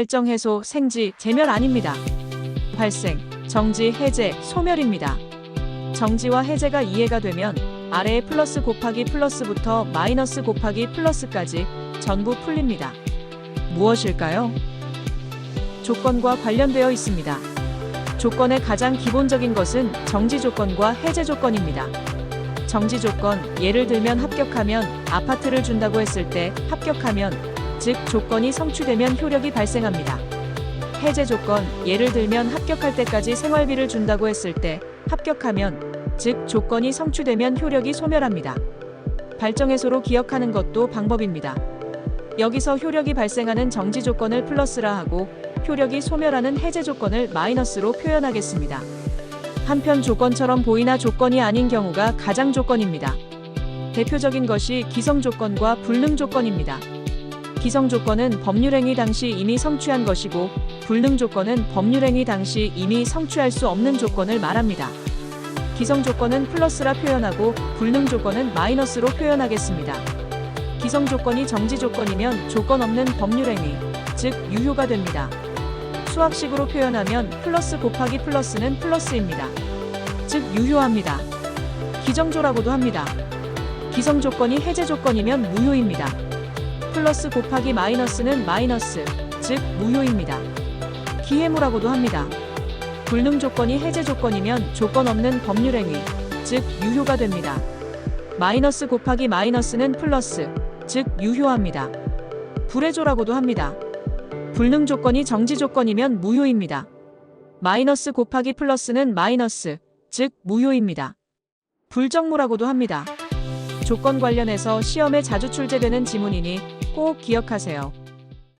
발정 해소, 생지, 재멸 아닙니다. 발생, 정지, 해제, 소멸입니다. 정지와 해제가 이해가 되면 아래의 플러스 곱하기 플러스부터 마이너스 곱하기 플러스까지 전부 풀립니다. 무엇일까요? 조건과 관련되어 있습니다. 조건의 가장 기본적인 것은 정지 조건과 해제 조건입니다. 정지 조건, 예를 들면 합격하면 아파트를 준다고 했을 때 합격하면, 즉 조건이 성취되면 효력이 발생합니다. 해제 조건, 예를 들면 합격할 때까지 생활비를 준다고 했을 때 합격하면, 즉 조건이 성취되면 효력이 소멸합니다. 발정 해소로 기억하는 것도 방법입니다. 여기서 효력이 발생하는 정지 조건을 플러스라 하고 효력이 소멸하는 해제 조건을 마이너스로 표현하겠습니다. 한편 조건처럼 보이나 조건이 아닌 경우가 가장 조건입니다. 대표적인 것이 기성 조건과 불능 조건입니다. 기성 조건은 법률행위 당시 이미 성취한 것이고 불능 조건은 법률행위 당시 이미 성취할 수 없는 조건을 말합니다. 기성 조건은 플러스라 표현하고 불능 조건은 마이너스로 표현하겠습니다. 기성 조건이 정지 조건이면 조건 없는 법률행위, 즉 유효가 됩니다. 수학식으로 표현하면 플러스 곱하기 플러스는 플러스입니다. 즉 유효합니다. 기정조라고도 합니다. 기성 조건이 해제 조건이면 무효입니다. 플러스 곱하기 마이너스는 마이너스, 즉 무효입니다. 기해무라고도 합니다. 불능 조건이 해제 조건이면 조건 없는 법률 행위, 즉 유효가 됩니다. 마이너스 곱하기 마이너스는 플러스, 즉 유효합니다. 불해조라고도 합니다. 불능 조건이 정지 조건이면 무효입니다. 마이너스 곱하기 플러스는 마이너스, 즉 무효입니다. 불정무라고도 합니다. 조건 관련해서 시험에 자주 출제되는 지문이니 꼭 기억하세요.